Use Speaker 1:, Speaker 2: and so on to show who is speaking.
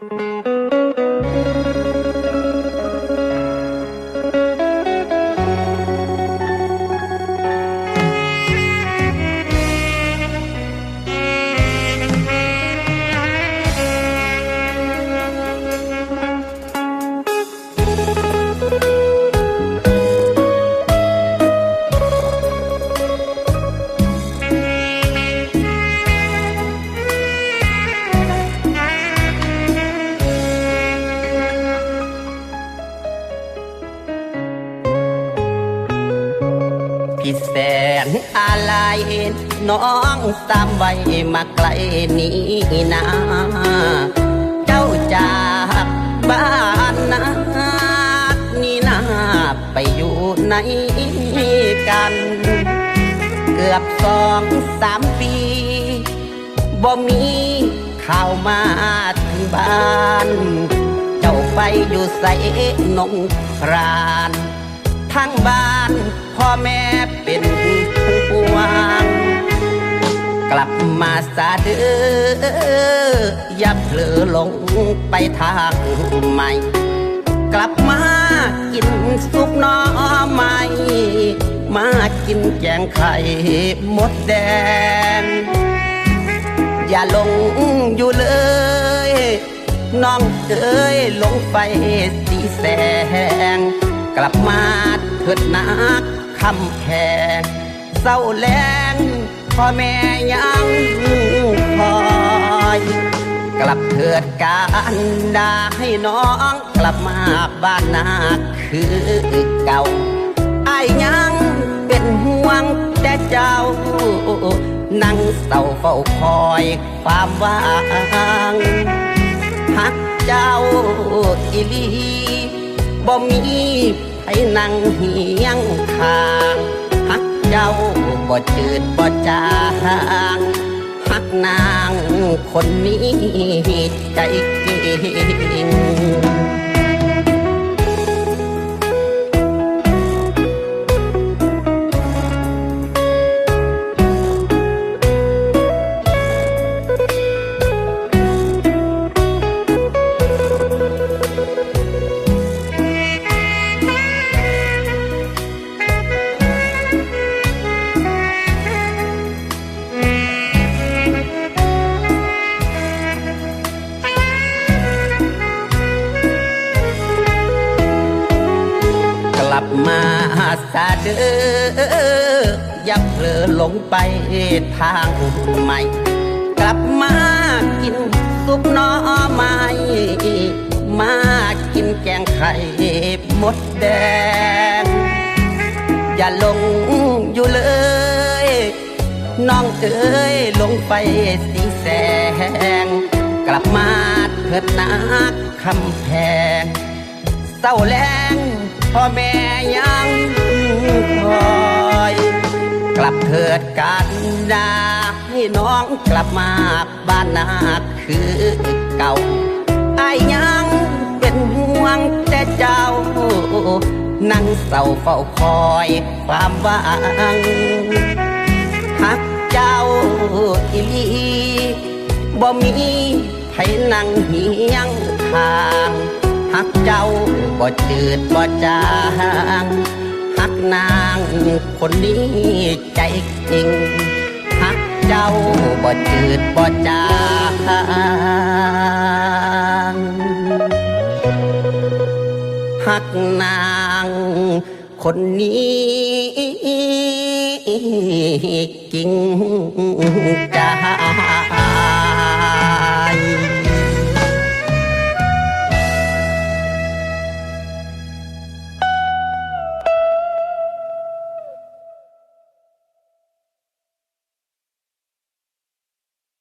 Speaker 1: พี่ นอะไรน้องสามวัยมาไกลนี้นะเจ้าจากบ้านนานี่นาไปอยู่ไหนกัน เกือบสองสามปีบ่มีข่าวมาถึงบ้านเจ้าไปอยู่ใส่นงครานทั้งบ้าน มาซาเด้ออย่าเผลอหลงไปทางใหม่ กลับมากินซุปน้อใหม่ มากินแกงไข่มดแดง อย่าหลงอยู่เลย น้องเอ้ยหลงไปสีแสง กลับมาเถิดนักคำแพงเศร้าแรง พ่อแม่ยังคอยกลับเถิดการดาให้น้องกลับมาบ้านนาคือเก่าไอายยังเป็นห่วงแต่เจ้า นั่งเศร้าเฝ้าคอยความว่างหักเจ้าอีลีบ่มีให้นั่งเฮียงทาง เจ้าบ่จืดบ่จางหักนางคนนี้ใจเก่ง ลับมาซาเดออย่าเผลอหลงไปทางใหม่ กลับมากินซุปน้อไม้มากินแกงไข่มดแดง อย่าหลงอยู่เลย น้องเอ้ยลงไปสีแสง กลับมาเถิดนักคำแพงเศร้าแรง พ่อแม่ยังคอย กลับเถิดกันดาให้น้องกลับมาบ้านนาคือเก่าไอายยังเป็นห่วงแต่เจ้า นั่งเศร้าเฝ้าคอยความหวังหักเจ้าอีลีบ่มีไผนั่งเฮียงทาง หักเจ้าบ่จืดบ่จางหักนางคนนี้ใจจริงหักเจ้าบ่จืดบ่จางหักนางคนนี้กิ่งจาง